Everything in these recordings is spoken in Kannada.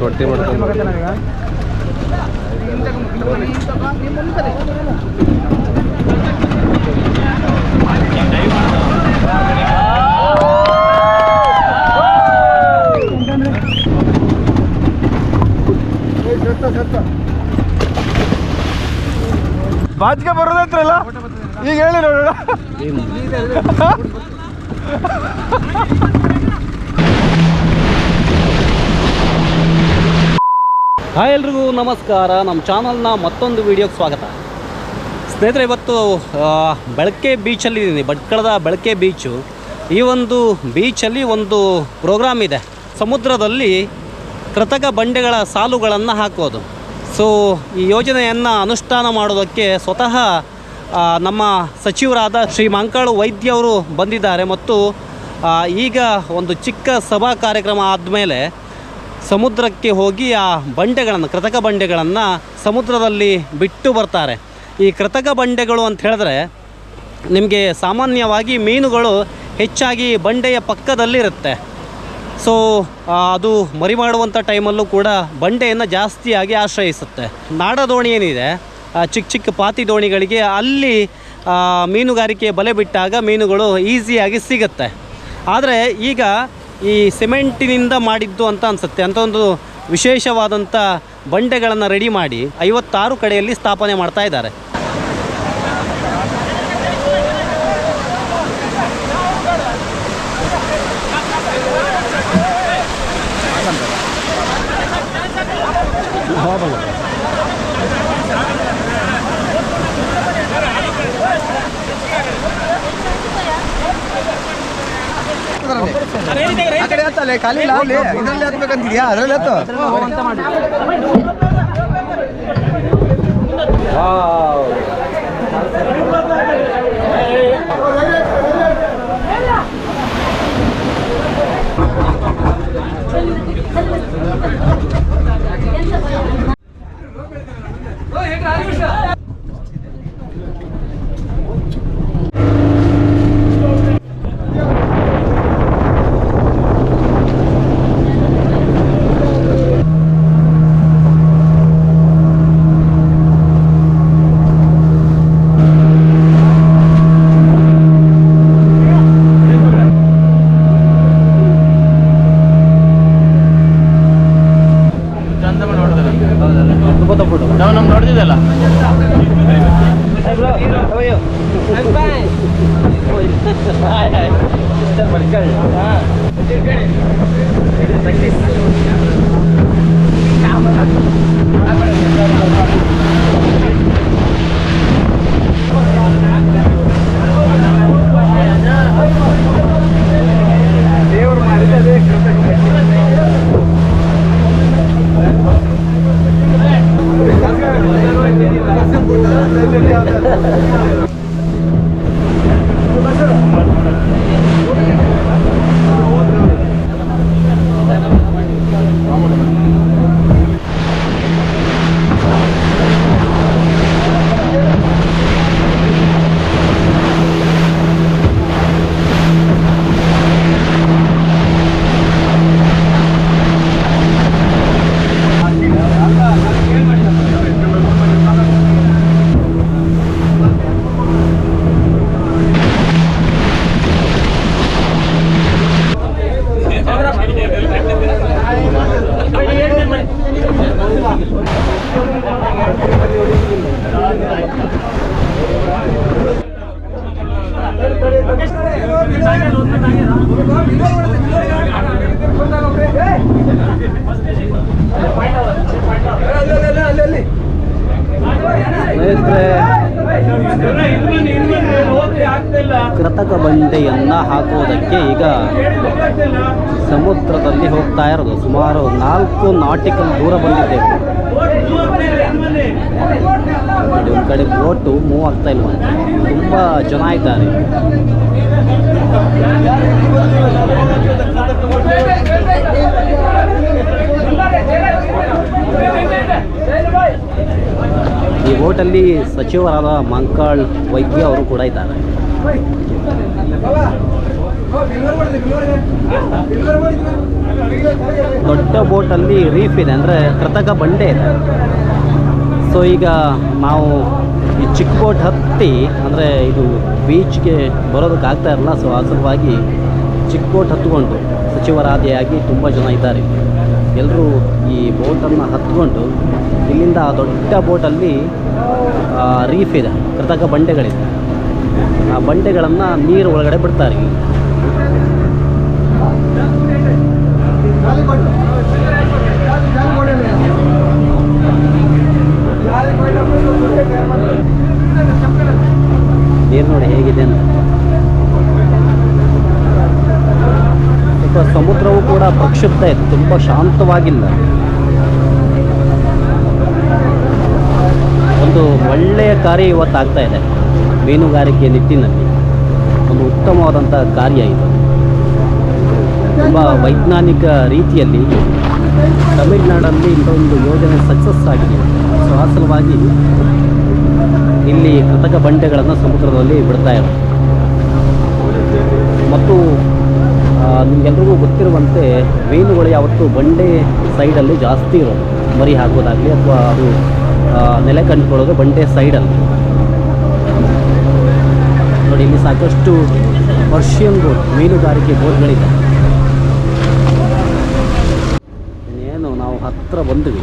ತೊಟ್ಟಿ ಮಾಡ್ಕೊಂಡು ಬಾಚ್ಗೆ ಬರೋದಂತ್ರಲ್ಲ ಈಗ ಹೇಳಿ ನೋಡೋಣ ಹಾಯ್ ಎಲ್ರಿಗೂ ನಮಸ್ಕಾರ. ನಮ್ಮ ಚಾನಲ್ನ ಮತ್ತೊಂದು ವಿಡಿಯೋಗೆ ಸ್ವಾಗತ. ಸ್ನೇಹಿತರೆ, ಇವತ್ತು ಬೆಳಕೆ ಬೀಚಲ್ಲಿದ್ದೀನಿ ಭಟ್ಕಳದ ಬೆಳಕೆ ಬೀಚು. ಈ ಒಂದು ಬೀಚಲ್ಲಿ ಒಂದು ಪ್ರೋಗ್ರಾಮ್ ಇದೆ. ಸಮುದ್ರದಲ್ಲಿ ಕೃತಕ ಬಂಡೆಗಳ ಸಾಲುಗಳನ್ನು ಹಾಕೋದು. ಸೊ ಈ ಯೋಜನೆಯನ್ನು ಅನುಷ್ಠಾನ ಮಾಡೋದಕ್ಕೆ ಸ್ವತಃ ನಮ್ಮ ಸಚಿವರಾದ ಶ್ರೀ ಮಂಕಾಳು ವೈದ್ಯವರು ಬಂದಿದ್ದಾರೆ ಮತ್ತು ಈಗ ಒಂದು ಚಿಕ್ಕ ಸಭಾ ಕಾರ್ಯಕ್ರಮ ಆದಮೇಲೆ ಸಮುದ್ರಕ್ಕೆ ಹೋಗಿ ಆ ಬಂಡೆಗಳನ್ನು, ಕೃತಕ ಬಂಡೆಗಳನ್ನು ಸಮುದ್ರದಲ್ಲಿ ಬಿಟ್ಟು ಬರ್ತಾರೆ. ಈ ಕೃತಕ ಬಂಡೆಗಳು ಅಂತ ಹೇಳಿದ್ರೆ ನಿಮಗೆ ಸಾಮಾನ್ಯವಾಗಿ ಮೀನುಗಳು ಹೆಚ್ಚಾಗಿ ಬಂಡೆಯ ಪಕ್ಕದಲ್ಲಿರುತ್ತೆ. ಸೊ ಅದು ಮರಿ ಮಾಡುವಂಥ ಟೈಮಲ್ಲೂ ಕೂಡ ಬಂಡೆಯನ್ನು ಜಾಸ್ತಿಯಾಗಿ ಆಶ್ರಯಿಸುತ್ತೆ. ನಾಡ ದೋಣಿ ಏನಿದೆ ಚಿಕ್ಕ ಚಿಕ್ಕ ಪಾತಿ ದೋಣಿಗಳಿಗೆ ಅಲ್ಲಿ ಮೀನುಗಾರಿಕೆ ಬಲೆ ಬಿಟ್ಟಾಗ ಮೀನುಗಳು ಈಸಿಯಾಗಿ ಸಿಗುತ್ತೆ. ಆದರೆ ಈಗ ಈ ಸಿಮೆಂಟಿನಿಂದ ಮಾಡಿದ್ದು ಅಂತ ಅನಿಸುತ್ತೆ. ಅಂತ ಒಂದು ವಿಶೇಷವಾದಂಥ ಬಂಡೆಗಳನ್ನು ರೆಡಿ ಮಾಡಿ ಐವತ್ತಾರು ಕಡೆಯಲ್ಲಿ ಸ್ಥಾಪನೆ ಮಾಡ್ತಾ ಇದ್ದಾರೆ. ಆ ಕಡೆ ಹತ್ತಲ್ಲ? ಖಾಲಿ ಇಲ್ಲ? ಅಲ್ಲಿ ಇದರಲ್ಲಿ ಹತ್ಬೇಕಂತಿದ್ಯಾ? ಅದರಲ್ಲಿ ಹತ್ತು? ನಾವು ಕೃತಕ ಬಂಡೆಯನ್ನ ಹಾಕುವುದಕ್ಕೆ ಈಗ ಸಮುದ್ರದಲ್ಲಿ ಹೋಗ್ತಾ ಇರೋದು ಸುಮಾರು ನಾಲ್ಕು ನಾಟಿಕಲ್ ದೂರ ಬಂದಿದ್ದೇವೆ ಕಡೆ ಬೋಟು ಮೂವ್ ಆಗ್ತಾ ಇಲ್ವಾ? ತುಂಬ ಜನ ಇದ್ದಾರೆ. ಈ ಬೋಟಲ್ಲಿ ಸಚಿವರಾದ ಮಂಕಾಳ್ ವೈದ್ಯ ಅವರು ಕೂಡ ಇದ್ದಾರೆ. ದೊಡ್ಡ ಬೋಟಲ್ಲಿ ರೀಫ್ ಇದೆ ಅಂದರೆ ಕೃತಕ ಬಂಡೆ ಇದೆ. ಸೊ ಈಗ ನಾವು ಈ ಚಿಕ್ಕಬೋಟ್ ಹತ್ತಿ, ಅಂದರೆ ಇದು ಬೀಚ್ಗೆ ಬರೋದಕ್ಕೆ ಆಗ್ತಾ ಇರಲ್ಲ ಸೊ ಆ ಸಲುವಾಗಿ ಚಿಕ್ಕೋಟ್ ಹತ್ಕೊಂಡು ಸಚಿವರಾದಿಯಾಗಿ ತುಂಬ ಜನ ಇದ್ದಾರೆ. ಎಲ್ಲರೂ ಈ ಬೋಟನ್ನು ಹತ್ಕೊಂಡು ಇಲ್ಲಿಂದ ಆ ದೊಡ್ಡ ಬೋಟಲ್ಲಿ ರೀಫ್ ಇದೆ, ಕೃತಕ ಬಂಡೆಗಳಿದೆ. ಆ ಬಂಡೆಗಳನ್ನು ನೀರು ಒಳಗಡೆ ಬಿಡ್ತಾರೆ ನೀರು ನೋಡಿ ಹೇಗಿದೆ ಅಂತ ಸ್ವಲ್ಪ ಸಮುದ್ರವು ಕೂಡ ಪ್ರಕ್ಷುಬ್ಧ ಇದೆ. ತುಂಬ ಶಾಂತವಾಗಿಲ್ಲ. ಒಂದು ಒಳ್ಳೆಯ ಕಾರ್ಯ ಇವತ್ತು ಆಗ್ತಾ ಇದೆ. ಮೀನುಗಾರಿಕೆ ನಿಟ್ಟಿನಲ್ಲಿ. ಒಂದು ಉತ್ತಮವಾದಂಥ ಕಾರ್ಯ ಇದು. ತುಂಬ ವೈಜ್ಞಾನಿಕ ರೀತಿಯಲ್ಲಿ ತಮಿಳುನಾಡಲ್ಲಿ ಇಂಥೊಂದು ಯೋಜನೆ ಸಕ್ಸಸ್ ಆಗಿದೆ. ಸೊ, ಆ ಇಲ್ಲಿ ಕೃತಕ ಬಂಡೆಗಳನ್ನು ಸಮುದ್ರದಲ್ಲಿ ಬಿಡ್ತಾ ಇದ್ದಾರೆ. ಮತ್ತು ನಿಮ್ಗೆಲ್ರಿಗೂ ಗೊತ್ತಿರುವಂತೆ ಮೀನುಗಳು ಯಾವತ್ತು ಬಂಡೆ ಸೈಡಲ್ಲಿ ಜಾಸ್ತಿ ಇರೋದು ಮರಿ ಹಾಕೋದಾಗಲಿ ಅಥವಾ ಅದು ನೆಲೆ ಕಂಡುಕೊಳ್ಳೋದು ಬಂಡೆ ಸೈಡಲ್ಲಿ. ನೋಡಿ, ಇಲ್ಲಿ ಸಾಕಷ್ಟು ಪರ್ಷಿಯನ್ ಬೋಟ್, ಮೀನುಗಾರಿಕೆ ಬೋಟ್ಗಳಿದೆ. ಇನ್ನೇನು, ನಾವು ಹತ್ತಿರ ಬಂದ್ವಿ.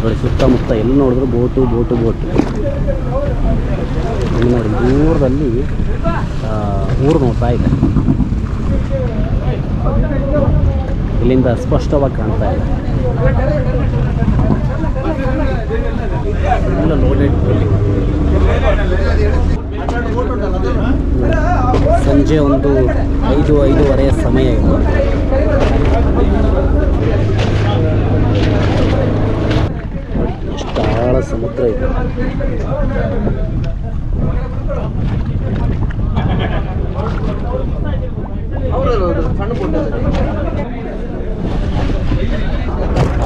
ನೋಡಿ, ಸುತ್ತಮುತ್ತ ಎಲ್ಲಿ ನೋಡಿದ್ರು ಬೋಟು ಬೋಟು ಬೋಟು. ನೋಡಿ, ದೂರದಲ್ಲಿ ಊರು ನೋಡ್ತಾ ಇದೆ. ಇಲ್ಲಿಂದ ಸ್ಪಷ್ಟವಾಗಿ ಕಾಣ್ತಾ ಇದೆ. ಸಂಜೆ ಒಂದು ಐದು, ಐದೂವರೆಯ ಸಮಯ ಇದೆ. ಆಳ ಸಮುದ್ರ ಇದೆ.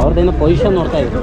ಅವ್ರದ್ದೇನೋ ಪೊಸಿಷನ್ ನೋಡ್ತಾ ಇದ್ರು.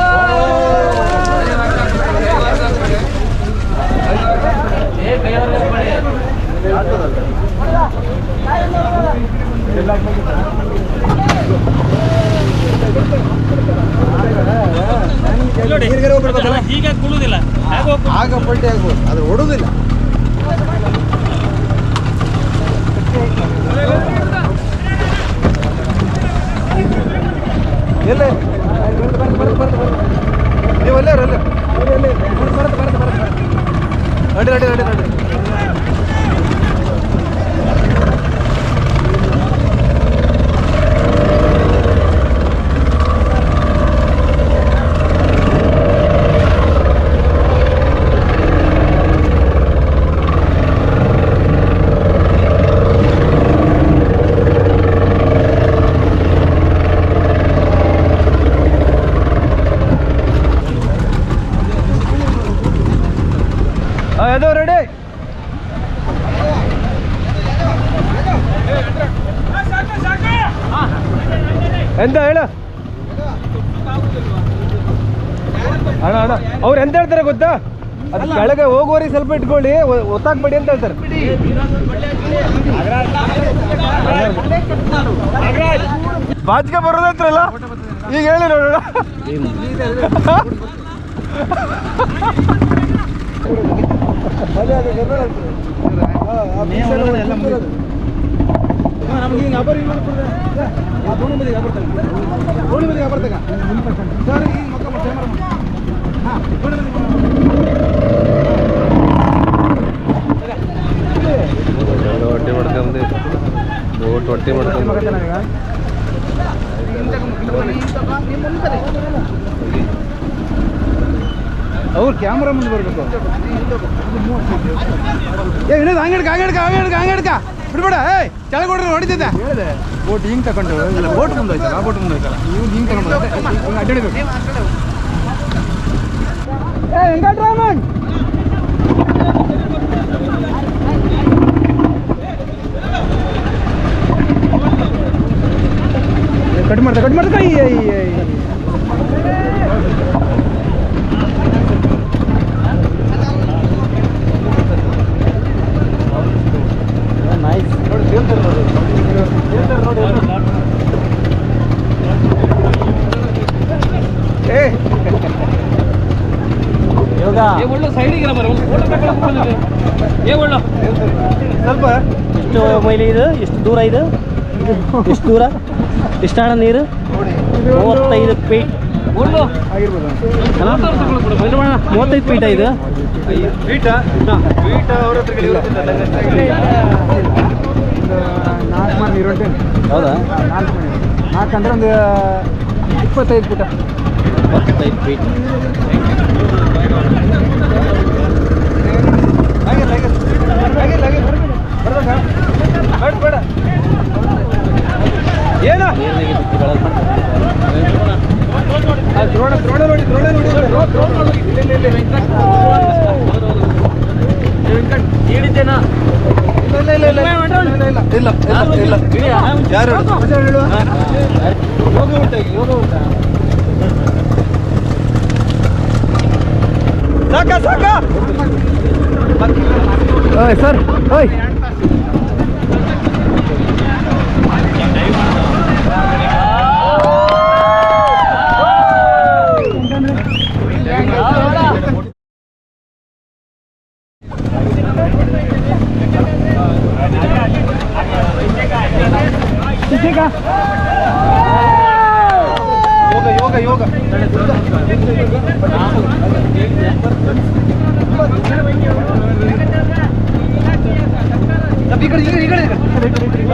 ಈಗ ಕುಳುದಿಲ್ಲ. ಆಗ ಪಲ್ಟಿ ಆಗ್ಬೋದು. ಅದು ಹೊಡುದಿಲ್ಲ ಎಲ್ಲ ನೀವು ಅಲ್ಲೇ ಅಲ್ಲೇ ನಡಿ ನಡಿ ನಡಿ ನಡಿ ಅದು ರೆಡಿ ಎಂತ ಹೇಳ ಅಣ್ಣ ಅಣ್ಣ ಅವ್ರು ಎಂತ ಹೇಳ್ತಾರೆ ಗೊತ್ತಾ? ಅದು ಕೆಳಗೆ ಹೋಗೋರಿ ಸ್ವಲ್ಪ ಇಟ್ಕೊಳ್ಳಿ ಒತ್ತಾಕ್ಬೇಡಿ ಅಂತ ಹೇಳ್ತಾರೆ. ಬಾಜ್ಗೆ ಬರೋದಂತ್ರಲ್ಲ ಈಗ ಹೇಳಿ ನೋಡೋಣ. ನಮ್ಗೆ ಹಿಂಗೆ ಮುಂದೆ ಬರಬೇಕು ಏ ವಿನೋದ್ ಹಂಗಡ್ಕ ಹಂಗಡ್ಕ ಹಂಗಡ್ಕ ಹಂಗಡ್ಕ ಬಿಡ್ಬೇಡ ಏಯ್ ಕೆಳಗೆ ಹೊಡ್ರಿ ಹೊಡಿತೈತೆ ಹೇಳಿದೆ ಬೋಟ್ ಹಿಂಗೆ ತಗೊಂಡು ಇಲ್ಲ ಬೋಟ್ ಮುಂದೆ ಹೋಯ್ತಲ್ಲ ಆ ಬೋಟ್ ಮುಂದೆ ಹೋಯ್ತಲ್ಲ ಇವ್ನು ಹಿಂಗೆ ತಗೊಂಡು ಹಿಂಗೆ ಅಡ್ಡಾಡಿಬೇಕು ಏ ಹೆಂಗಡ್ರ ರಾಮನ್ ಕಟ್ ಮಾಡ್ತಾ ಕಟ್ ಮಾಡ್ತಾ ಕೈ ಏ ಒಳ್ಳೆ ಸೈಡಿಗೆ ಬರ ಫೋಟೋ ತಗೊಳ್ಳೋಕೆ ಏ ಒಳ್ಳೆ. ಸ್ವಲ್ಪ. ಎಷ್ಟು ಮೈಲಿ ಇದು? ಎಷ್ಟು ದೂರ ಇದು? ಎಷ್ಟು ದೂರ? ಇಷ್ಟಾಣ ನೀರು? ಮೂವತ್ತೈದು ಫೀಟ್. ಮೂವತ್ತೈದು ಫೀಟ ಇದು? ಅವ್ರ ಹತ್ರ ಹೌದಾ? ನಾಲ್ಕು ಮನೆ ನಾಲ್ಕು ಅಂದ್ರೆ ಒಂದು ಇಪ್ಪತ್ತೈದು ಫುಟ ಇಪ್ಪತ್ತೈದು ಫೀಟ್ ಏನ ದ್ರೋಣ ದ್ರೋಣ ನೋಡಿ ದ್ರೋಣ ನೋಡಿ ದ್ರೋಣ ನೋಡಿ. ಇಲ್ಲ, ಇಲ್ಲ, ಇಲ್ಲ, ವೆಂಕಟ್. ಏ, ವೆಂಕಟ್. ಹೇಳಿದ್ದೇನಾ ಇಲ್ಲ, ಇಲ್ಲ, ಇಲ್ಲ, ಇಲ್ಲ. ಇಲ್ಲ, ಇಲ್ಲ, ಇಲ್ಲ, ಇಲ್ಲ, ಇಲ್ಲ. ಯಾರು? ಯೋಗ ಯೋಗ ಸಾಕ? ಓಯ್ ಸರ್ ಓಯ್. ಯೋಗ ಯೋಗ ಯೋಗ ಈ ಕಡೆ ಈ ಕಡೆ ಈ ಕಡೆ ಈ ಕಡೆ.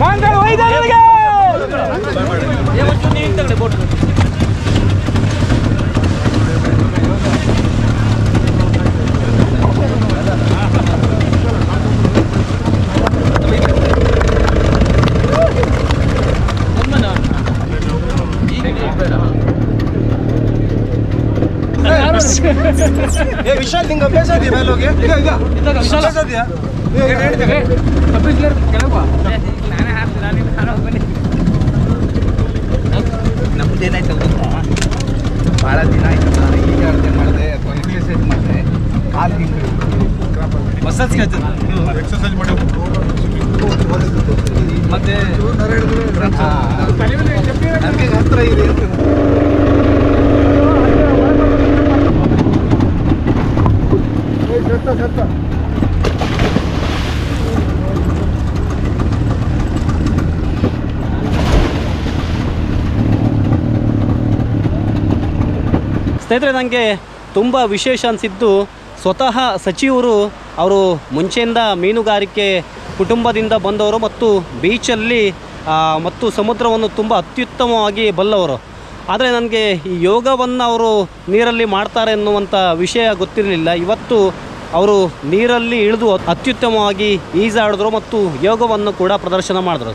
ಮಾಂಗಳು ಒಯ್ದ ನನಗೆ! ಏ ವಿಶಾಲ್ ನಿಂಗೆ ಅಭ್ಯಾಸ ಇದೆಯಾ ಮೇಲೆ ಹೋಗಿ? ಈಗ ಈಗ. ಅಭ್ಯಾಸ ಇದೆಯಾ? ನಮ್ದೇನಾಯ್ತು ಭಾಳ ದಿನ ಆಯ್ತು ನಾನು ಈಗ ಅರ್ಥ ಮಾಡಿದೆ ಅಥವಾ ಎಕ್ಸಸೈಸ್ ಮಾಡಿದೆ ಕಾಲು ಹಿಂಗೆ ಮಸಾಜ್ ಎಕ್ಸಸೈಸ್ ಮಾಡಿ ಮತ್ತೆ ಹತ್ರ ಇದೆ ಅಂತ ಸ್ನೇಹಿತರೆ ನನಗೆ ತುಂಬ ವಿಶೇಷ ಅನಿಸಿದ್ದು ಸ್ವತಃ ಸಚಿವರು ಅವರು ಮುಂಚೆಯಿಂದ ಮೀನುಗಾರಿಕೆ ಕುಟುಂಬದಿಂದ ಬಂದವರು ಮತ್ತು ಬೀಚಲ್ಲಿ ಮತ್ತು ಸಮುದ್ರವನ್ನು ತುಂಬ ಅತ್ಯುತ್ತಮವಾಗಿ ಬಲ್ಲವರು. ಆದರೆ ನನಗೆ ಈ ಯೋಗವನ್ನು ಅವರು ನೀರಲ್ಲಿ ಮಾಡ್ತಾರೆ ಎನ್ನುವಂಥ ವಿಷಯ ಗೊತ್ತಿರಲಿಲ್ಲ. ಇವತ್ತು ಅವರು ನೀರಲ್ಲಿ ಇಳಿದು ಅತ್ಯುತ್ತಮವಾಗಿ ಈಜಾಡಿದ್ರು ಮತ್ತು ಯೋಗವನ್ನು ಕೂಡ ಪ್ರದರ್ಶನ ಮಾಡಿದ್ರು.